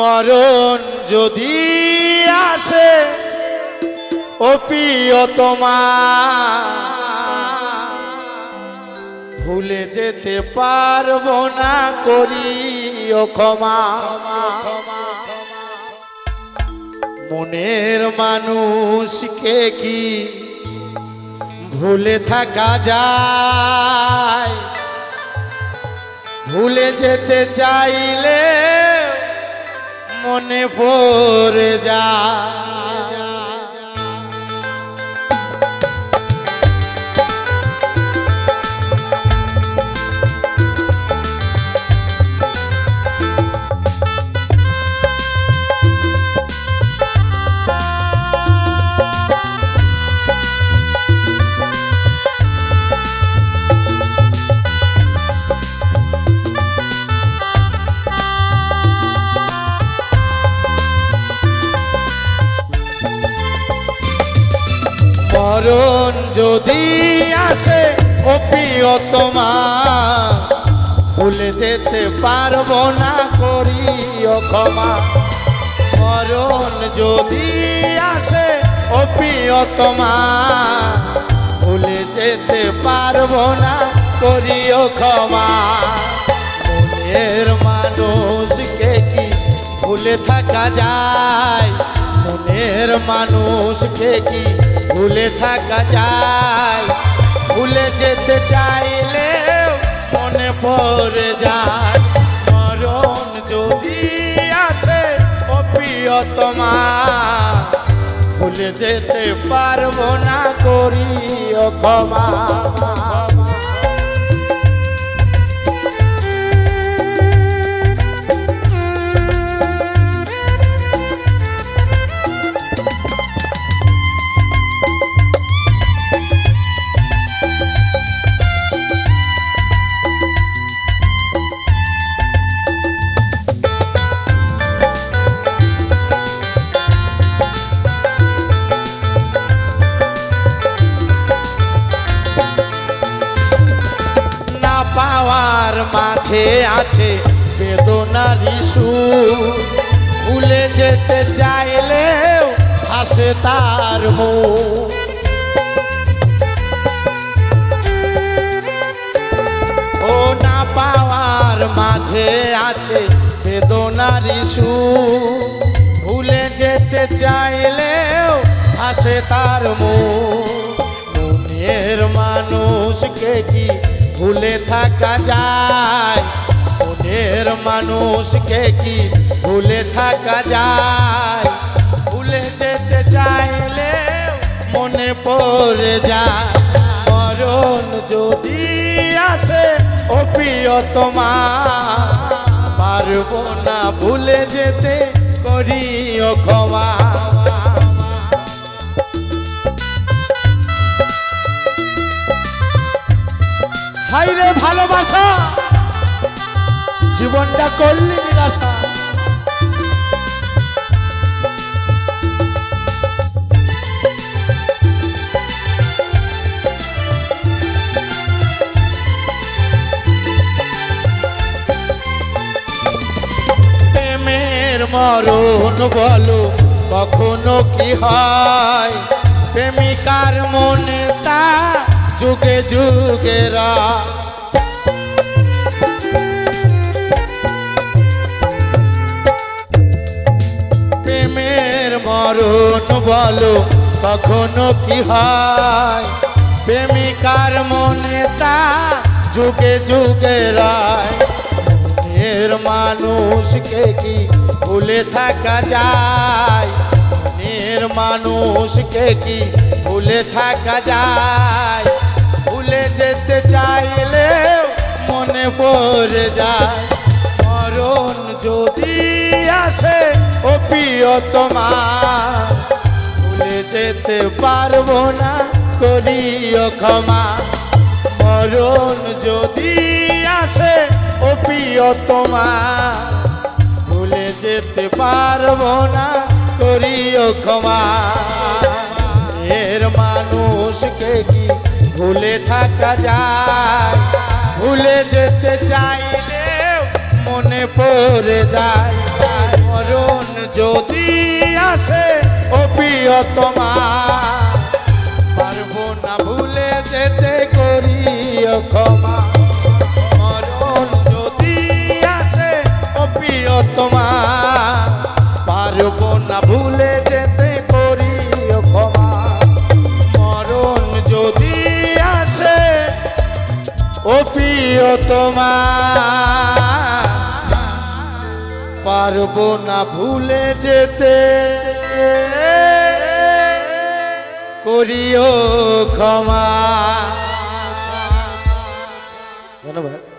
মরণ যদি আসে, ও প্রিয় তোমার, ভুলে যেতে পারব না করি ও ক্ষমা। মনের মানুষকে কি ভুলে থাকা যায়? ভুলে যেতে চাইলে মনে পড়ে যায়। মরণ যদি আসে, ও প্রিয় তোমার, ভুলে যেতে পারব না করি ও ক্ষমা। মরণ যদি আসে, ও প্রিয় তোমার, ভুলে যেতে পারব না করি ও ক্ষমা। মনের মানুষকে কি ভুলে থাকা যায়? মনের মানুষকে কি ভুলে থাকা যায়? ভুলে যেতে চাইলে মনে পড়ে যায়। মরণ যদি আসে, ও প্রিয় তোমার ভুলে যেতে পারব না করি ক্ষমা। না পাওয়ার মাঝে আছে বেদনার সুর ভুলে যেতে চাইলেও হাসে তার মুখ। ও না পাওয়ার মাঝে আছে বেদনার সুর ভুলে যেতে চাইলেও হাসে তার মুখ। মনের মানুষকে কি ভুলে থাকা যায়। মনের মানুষকে কি ভুলে থাকা যায়? ভুলে যেতে চাইলে মনে পড়ে যায়। মরণ যদি আসে, ও প্রিয় তোমার, পারব না ভুলে যেতে, করিও ক্ষমা। হাইরে ভালোবাসা, জীবনটা করলি নিরাশা। মরণ বলো, কখনো কি হয়? প্রেমিকার মনে তা যুগে যুগে রা বলো, কখনো কি হয়? প্রেমিকার মনে তা যুগে যুগে রায়। এর মানুষকে কি ভুলে থাকা যায়? এর মানুষকে কি ভুলে থাকা যায়? ভুলে যেতে চাইলে মনে পড়ে যায়। মরণ যদি আসে, ও প্রিয় তোমার যেতে পারব না, করিও ক্ষমা। মরণ যদি আসে, ও প্রিয় ভুলে যেতে পারব না, করিও ক্ষমা। এর মানুষকে কি ভুলে থাকা যায়? ভুলে যেতে চাইলে মনে পড়ে যায়। মরণ যদি আসে, ও পারব ও প্রিয়তমা পারব না ভুলে যেতে। করিও ক্ষমা। ধন্যবাদ।